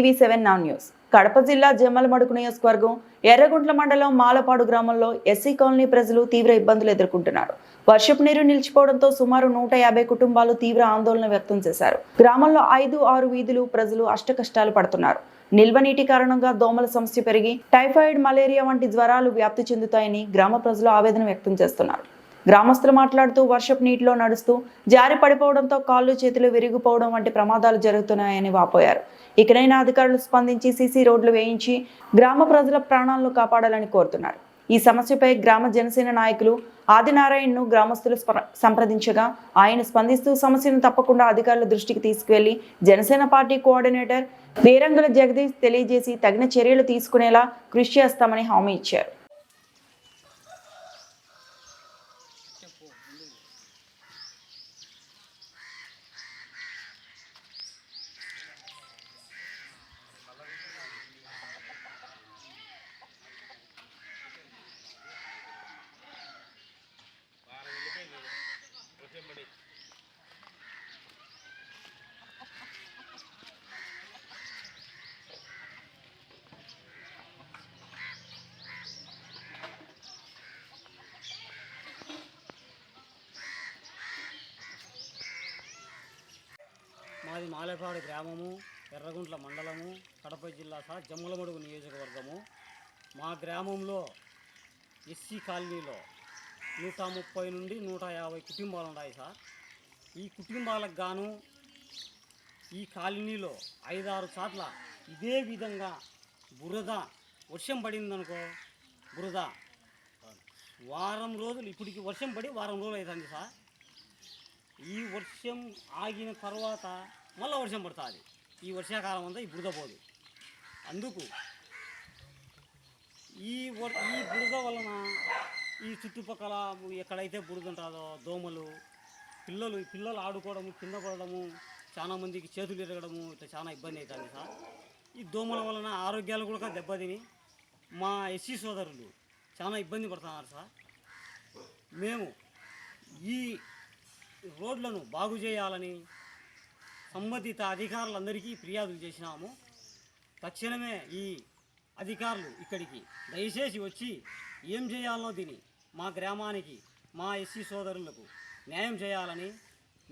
TV seven నా news. Kadapa జిల్లా జమ్మలమడుగు నియోజకవర్గం ఎర్రగుంట్ల మండలం మాలపాడు గ్రామంలో ఎస్సీ కాలనీ ప్రజలు తీవ్ర ఇబ్బందులు ఎదుర్కొంటున్నారు. వర్షపు నీరు నిలిచిపోవడంతో సుమారు నూట యాభై కుటుంబాలు తీవ్ర ఆందోళన వ్యక్తం చేశారు. గ్రామంలో ఐదు ఆరు వీధులు ప్రజలు అష్టకష్టాలు పడుతున్నారు. నిల్వ నీటి కారణంగా దోమల సమస్య పెరిగి టైఫాయిడ్ మలేరియా వంటి జ్వరాలు వ్యాప్తి చెందుతాయని గ్రామ ప్రజలు ఆవేదన వ్యక్తం చేస్తున్నారు. గ్రామస్తులు మాట్లాడుతూ వర్షపు నీటిలో నడుస్తూ జారి పడిపోవడంతో కాళ్ళు చేతులు విరిగిపోవడం వంటి ప్రమాదాలు జరుగుతున్నాయని వాపోయారు. ఇకనైనా అధికారులు స్పందించి సీసీ రోడ్లు వేయించి గ్రామ ప్రజల ప్రాణాలను కాపాడాలని కోరుతున్నారు. ఈ సమస్యపై గ్రామ జనసేన నాయకులు ఆదినారాయణను గ్రామస్తులు స్ప- సంప్రదించగా ఆయన స్పందిస్తూ సమస్యను తప్పకుండా అధికారుల దృష్టికి తీసుకువెళ్ళి జనసేన పార్టీ కోఆర్డినేటర్ వీరంగల జగదీష్ తెలియజేసి తగిన చర్యలు తీసుకునేలా కృషి చేస్తామని హామీ ఇచ్చారు. మాది మాలేపాడు గ్రామము ఎర్రగుంట్ల మండలము కడప జిల్లా సహా జమ్మలమడుగు నియోజకవర్గము. మా గ్రామంలో ఎస్సీ కాలనీలో నూట ముప్పై నుండి నూట యాభై కుటుంబాలు ఉన్నాయి సార్. ఈ కుటుంబాలకు గాను ఈ కాలనీలో ఐదారు సార్ల ఇదే విధంగా బురద వర్షం పడిందనుకో బురద వారం రోజులు ఇప్పటికి వర్షం పడి వారం రోజులు అవుతుంది సార్. ఈ వర్షం ఆగిన తర్వాత మళ్ళీ వర్షం పడుతుంది. ఈ వర్షాకాలం అంతా ఈ బురద పోదు. అందుకు ఈ ఈ బురద వలన ఈ చుట్టుపక్కల ఎక్కడైతే బురద ఉంటుందో దోమలు పిల్లలు పిల్లలు ఆడుకోవడము కింద పడడము చాలా మందికి చేతులు ఎరగడము ఇట్లా చాలా ఇబ్బంది అవుతుంది సార్. ఈ దోమల వలన ఆరోగ్యాలు కూడా దెబ్బతిని మా ఎస్సీ సోదరులు చాలా ఇబ్బంది పడుతున్నారు సార్. మేము ఈ రోడ్లను బాగు చేయాలని సంబంధిత అధికారులందరికీ ఫిర్యాదులు చేసినాము. తక్షణమే ఈ అధికారులు ఇక్కడికి దయచేసి వచ్చి ఏం చేయాలనో దీని మా గ్రామానికి మా ఎస్సీ సోదరులకు న్యాయం చేయాలని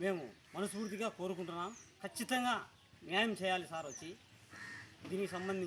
మేము మనస్ఫూర్తిగా కోరుకుంటున్నాం. ఖచ్చితంగా న్యాయం చేయాలి సార్ వచ్చి. దీనికి సంబంధించి